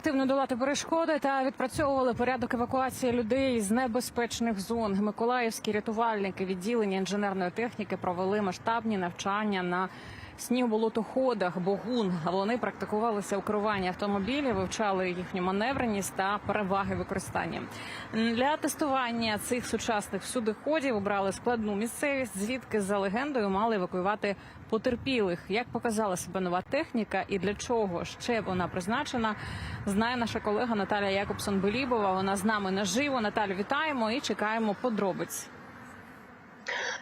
активно долати перешкоди та відпрацьовували порядок евакуації людей з небезпечних зон. Миколаївські рятувальники відділення інженерної техніки провели масштабні навчання на снігоболотоходах Богун. Вони практикувалися у керуванні автомобілів, вивчали їхню маневреність та переваги використання. Для тестування цих сучасних всюдиходів обрали складну місцевість, звідки за легендою мали евакуювати потерпілих. Як показала себе нова техніка і для чого ще вона призначена, знає наша колега Наталя Якобсон Белібова. Вона з нами наживо. Наталю, вітаємо і чекаємо подробиць.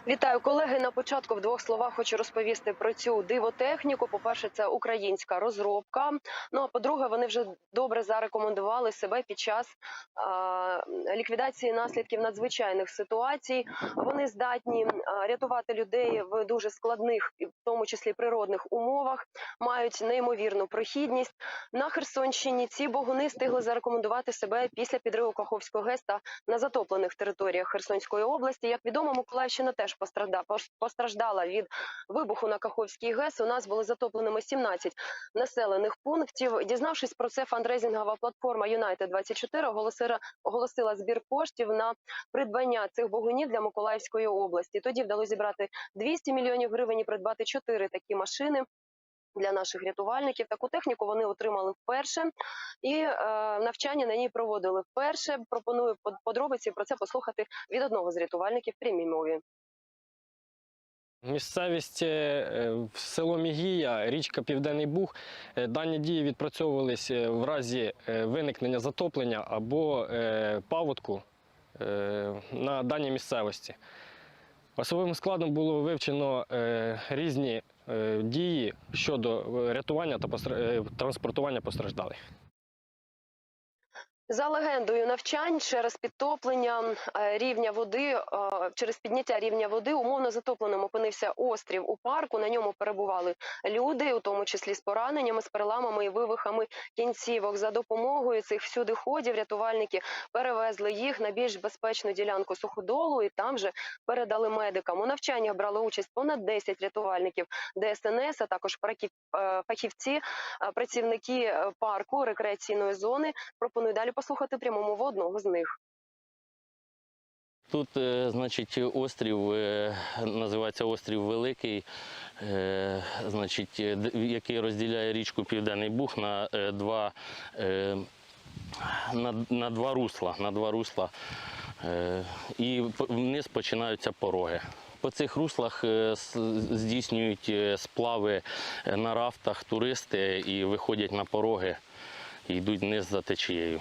Вітаю колеги. На початку в двох словах хочу розповісти про цю дивотехніку. По перше, це українська розробка. Ну а по-друге, вони вже добре зарекомендували себе під час а, ліквідації наслідків надзвичайних ситуацій. Вони здатні рятувати людей в дуже складних, в тому числі природних умовах, мають неймовірну прохідність. На Херсонщині ці богуни встигли зарекомендувати себе після підриву Каховського ГЕС та на затоплених територіях Херсонської області. Як відомо, Миколаївщина теж постражда- постраждала від вибуху на Каховській ГЕС. У нас були затопленими 17 населених пунктів. Дізнавшись про це, фандрейзингова платформа United 24 оголосила, оголосила збір коштів на придбання цих богунів для Миколаївської області. Тоді вдалося зібрати 200 мільйонів гривень і придбати 4 такі машини. Для наших рятувальників таку техніку вони отримали вперше, і е, навчання на ній проводили вперше. Пропоную под- подробиці про це послухати від одного з рятувальників в прямій мові. Місцевість е, село Мігія, річка Південний Буг. Е, Дані дії відпрацьовувалися в разі е, виникнення затоплення або е, паводку е, на даній місцевості. Особовим складом було вивчено е, різні е, дії щодо е, рятування та е, транспортування постраждалих. За легендою навчань через підтоплення е, рівня води, е, через підняття рівня води умовно затопленим опинився острів у парку. На ньому перебували люди, у тому числі з пораненнями, з переламами і вивихами кінцівок. За допомогою цих всюди ходів рятувальники перевезли їх на більш безпечну ділянку суходолу і там же передали медикам. У навчаннях брали участь понад 10 рятувальників ДСНС, а також е, фахівці, працівники парку рекреаційної зони. Пропоную далі послухати пряму мову одного з них. Тут, е, значить, острів е, називається острів Великий, е, значить, який розділяє річку Південний Буг на два, на, на два русла. На два русла. І вниз починаються пороги. По цих руслах здійснюють сплави на рафтах туристи і виходять на пороги і йдуть вниз за течією.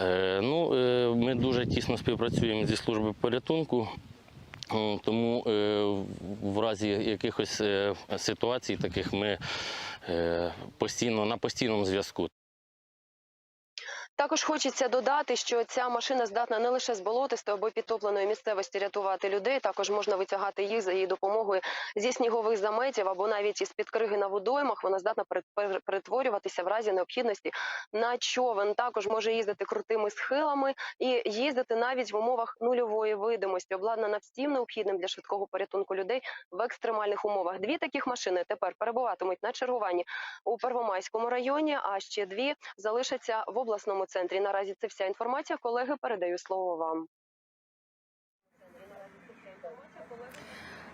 Е, Ну, е, ми дуже тісно співпрацюємо зі службою порятунку, тому е, в- разі якихось ситуацій таких ми постійно на постійному зв'язку. Також хочеться додати, що ця машина здатна не лише з болотистої або підтопленої місцевості рятувати людей. Також можна витягати їх за її допомогою зі снігових заметів або навіть із під криги на водоймах. Вона здатна перет- перетворюватися в разі необхідності на човен. Також може їздити крутими схилами і їздити навіть в умовах нульової видимості, обладнана всім необхідним для швидкого порятунку людей в екстремальних умовах. Дві таких машини тепер перебуватимуть на чергуванні у Первомайському районі, а ще дві залишаться в обласному центрі. Наразі це вся інформація. Колеги, передаю слово вам.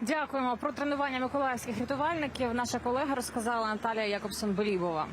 Дякуємо про тренування миколаївських рятувальників. Наша колега розказала Наталія Якобсон Белібова.